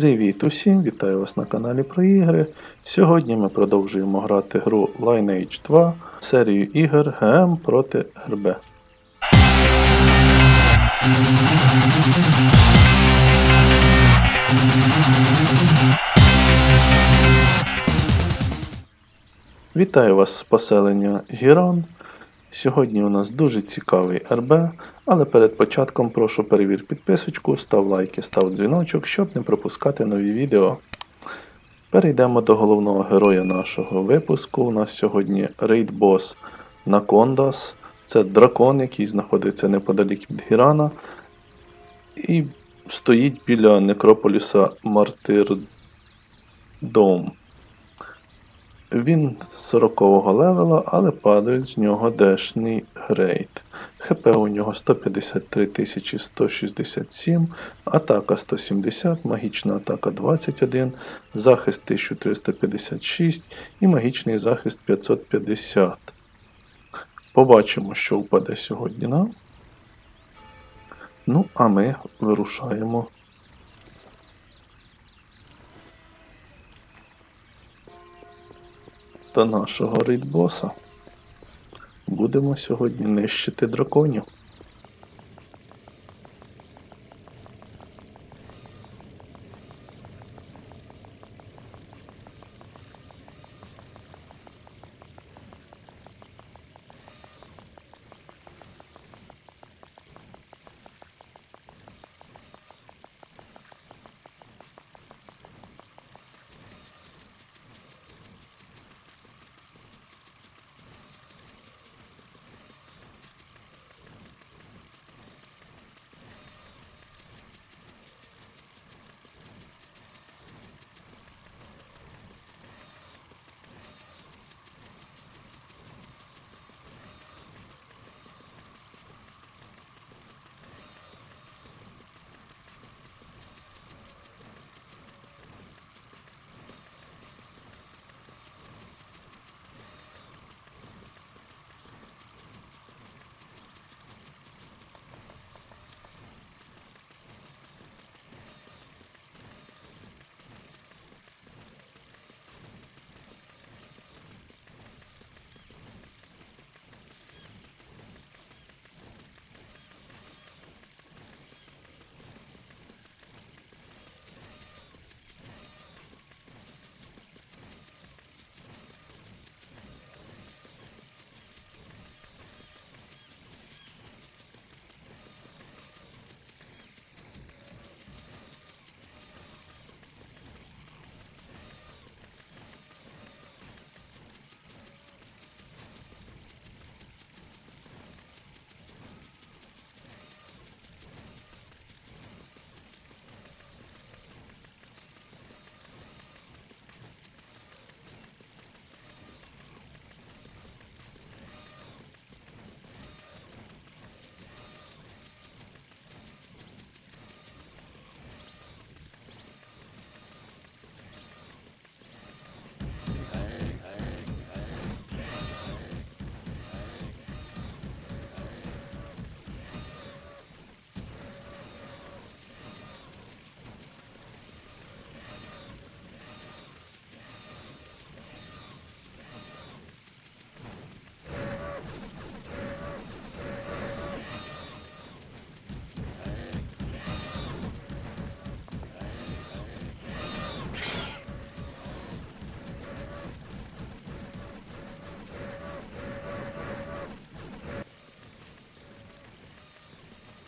Привіт усім! Вітаю вас на каналі про ігри. Сьогодні ми продовжуємо грати гру Lineage 2 серію ігор ГМ проти РБ. Вітаю вас з поселення Гіран. Сьогодні у нас дуже цікавий РБ, але перед початком прошу перевір підписочку, став лайки, став дзвіночок, щоб не пропускати нові відео. Перейдемо до головного героя нашого випуску. У нас сьогодні рейд-бос Накондас. Це дракон, який знаходиться неподалік від Гірана. І стоїть біля некрополіса Мартирдом. Він з 40-го левела, але падає з нього дешний грейд. ХП у нього 153 167, атака 170, магічна атака 21, захист 1356 і магічний захист 550. Побачимо, що впаде сьогодні нам. Ну, а ми вирушаємо. До нашого рейдбоса. Будемо сьогодні нищити драконів.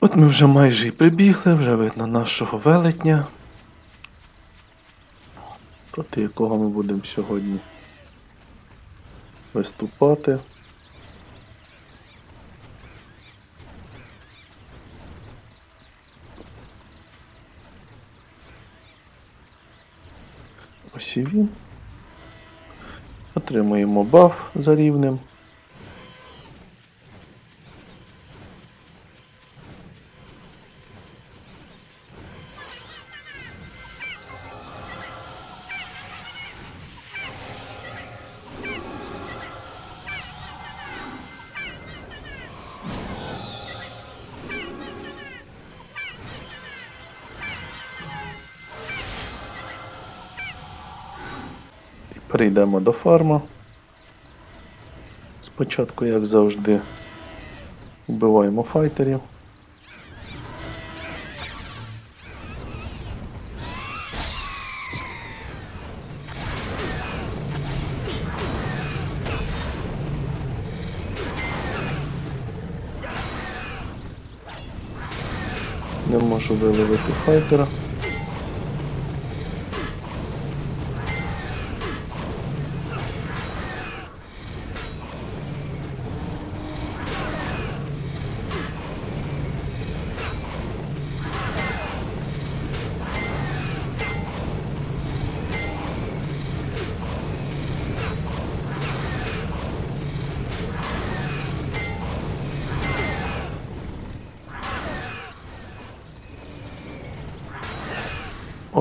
От ми вже майже і прибігли, вже видно нашого велетня, проти якого ми будемо сьогодні виступати. Ось і він. Отримуємо баф за рівнем. Перейдемо до фарма. Спочатку, як завжди, вбиваємо файтерів. Не можу виловити файтера.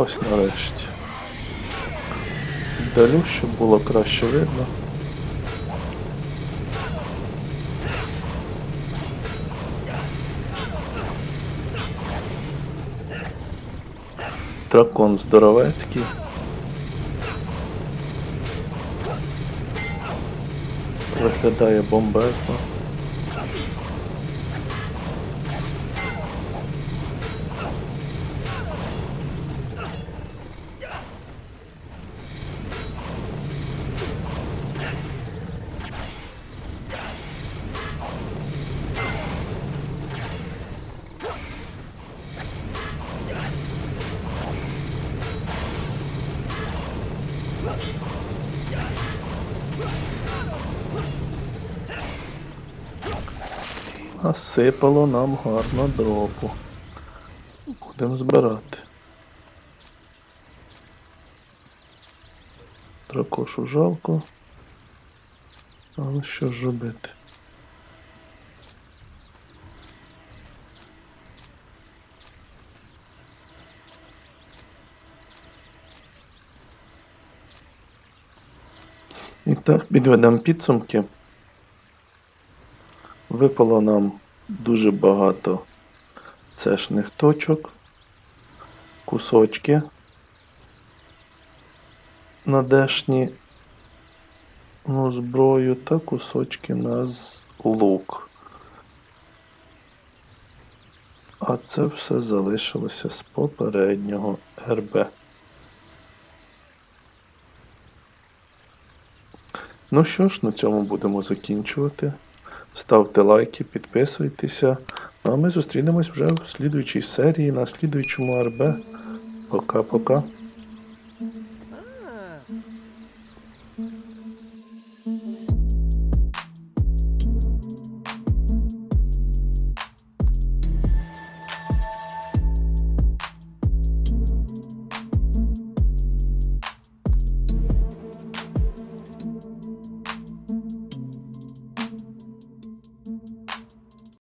Ось нарешті. Далю, щоб було краще видно. Дракон здоровецький. Виглядає бомбезно. Насипало нам гарно дропу. Будемо збирати. Дракошу жалко. Але що ж робити? І так, підведемо підсумки. Випало нам дуже багато цешних точок, кусочки на дешні ну, зброю та кусочки на лук. А це все залишилося з попереднього РБ. Ну що ж, на цьому будемо закінчувати. Ставте лайки, підписуйтеся. Ну, а ми зустрінемось вже в слідуючій серії на слідуючому РБ. Пока-пока.